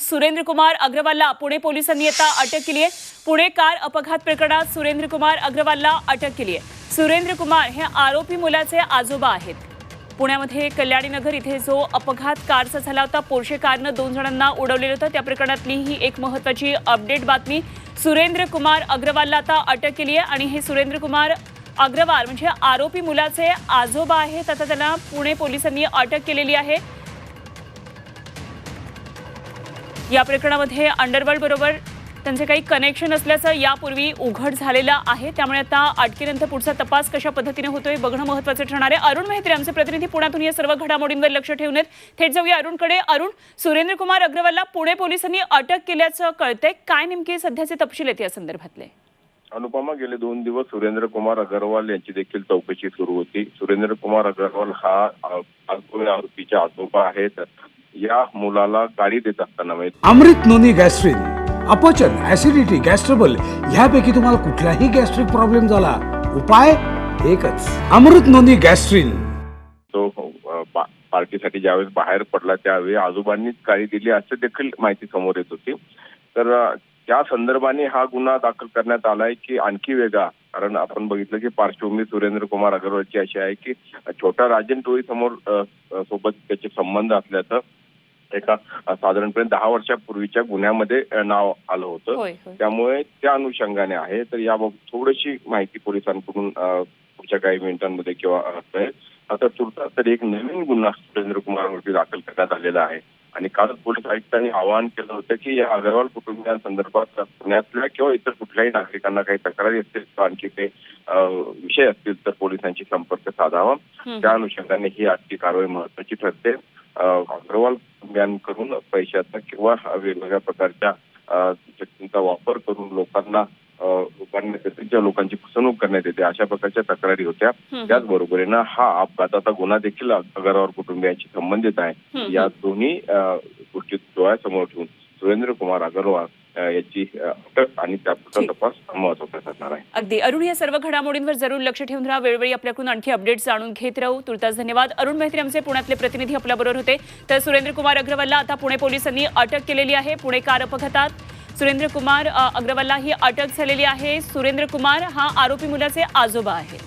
सुरेंद्र कुमार अग्रवालला पुणे पोलिसांनी आता अटक केली आहे. पुणे कार अपघात प्रकरणात सुरेंद्र कुमार अग्रवालला अटक केली आहे. सुरेंद्र कुमार हे आरोपी मुलाचे आजोबा आहेत. पुण्यामध्ये कल्याणीनगर इथे जो अपघात कारचा झाला होता पोर्शे कारनं दोन जणांना उडवलेलं होतं. त्या प्रकरणातली ही एक महत्वाची अपडेट बातमी. सुरेंद्र कुमार अग्रवालला आता अटक केली आहे आणि हे सुरेंद्र कुमार अग्रवाल म्हणजे आरोपी मुलाचे आजोबा आहेत. आता त्यांना पुणे पोलिसांनी अटक केलेली आहे. या प्रकरणामध्ये अंडरवर्ल्ड बरोबर त्यांचे काही कनेक्शन असल्याचं यापूर्वी उघड झालेलं आहे. त्यामुळे आता अटकेनंतर पुढचा तपास कशा पद्धतीने होतोय बघणं महत्त्वाचं ठरणार आहे. अरुण मेहत्रे आमचे प्रतिनिधी पुण्यातून या सर्व घडामोडींवर लक्ष ठेवून आहेत. थेट जाऊया अरुणकडे. अरुण सुरेंद्र कुमार अग्रवालला पुणे पोलिसांनी अटक केल्याचं कळतंय. काय नेमके सध्याचे तपशील आहेत या संदर्भातले? अनुपमा गेले दोन दिवस सुरेंद्र कुमार अगरवाल यांची देखील चौकशी सुरू होती. सुरेंद्र कुमार अगरवाल हा आ- आजोबा आहेत. या मुलाला गाडी देत असताना म्हणजे अमृत नोनी गॅस्ट्रिन अपचन ऍसिडिटी गॅस्ट्रबल ह्यापैकी तुम्हाला कुठलाही गॅस्ट्रिक प्रॉब्लेम झाला उपाय एकच. अमृत नोनी गॅस्ट्रिन. तो अ, पा- पार्टीसाठी ज्यावेळेस बाहेर पडला त्यावेळी आजोबांनीच गाडी दिली असं देखील माहिती समोर येत होती. तर अ, त्या संदर्भाने हा गुन्हा दाखल करण्यात आलाय की आणखी वेगळा. कारण आपण बघितलं की पार्श्वभूमी सुरेंद्र कुमार अगरवालची अशी आहे की छोट्या राजन टोळी समोर सोबत त्याचे संबंध असल्याचं एका साधारणपणे दहा वर्षापूर्वीच्या गुन्ह्यामध्ये नाव आलं होतं. त्यामुळे त्या अनुषंगाने आहे. तर याबाबत थोडीशी माहिती पोलिसांकडून पुढच्या काही मिनिटांमध्ये किंवा आता तुर्तास तर एक नवीन गुन्हा सुरेंद्र कुमारवरती दाखल करण्यात आलेला आहे. आणि काल पोलीस आयुक्तांनी आवाहन केलं होतं की या अग्रवाल कुटुंबियांसंदर्भात पुण्यातल्या किंवा इतर कुठल्याही नागरिकांना काही तक्रारी असतील किंवा आणखी काही विषय असतील तर पोलिसांशी संपर्क साधावा. त्या अनुषंगाने ही आजची कारवाई महत्वाची ठरते. अग्रवाल कुटुंबियांकडून पैशाचा किंवा वेगवेगळ्या प्रकारच्या शक्तींचा वापर करून लोकांना करण्यात येते ज्या लोकांची फसवणूक करण्यात येते अशा प्रकारच्या तक्रारी होत्या. त्याचबरोबरीनं हा अपघाताचा गुन्हा देखील अगरवाल कुटुंबियांशी संबंधित आहे. या दोन्ही गोष्टी डोळ्यासमोर ठेवून सुरेंद्र कुमार अगरवाल याची अटक आणि त्यापुढचा. तपास महत्त्वाचा ठरणार आहे. अगदी. अरुण या सर्व घडामोडींवर जरूर लक्ष ठेवून राहा. वेळोवेळी आपल्याकडून आणखी अपडेट्स जाणून घेत राहू. तुर्तास धन्यवाद. अरुण मेहत्रे आमचे पुण्यातले प्रतिनिधी आपल्याबरोबर होते. तर सुरेंद्र कुमार अग्रवालला आता पुणे पोलिसांनी अटक केलेली आहे. पुणे कार अपघातात सुरेंद्र कुमार अग्रवालला ही अटक झालेली आहे. सुरेंद्र कुमार हा आरोपी मुलाचे आजोबा आहे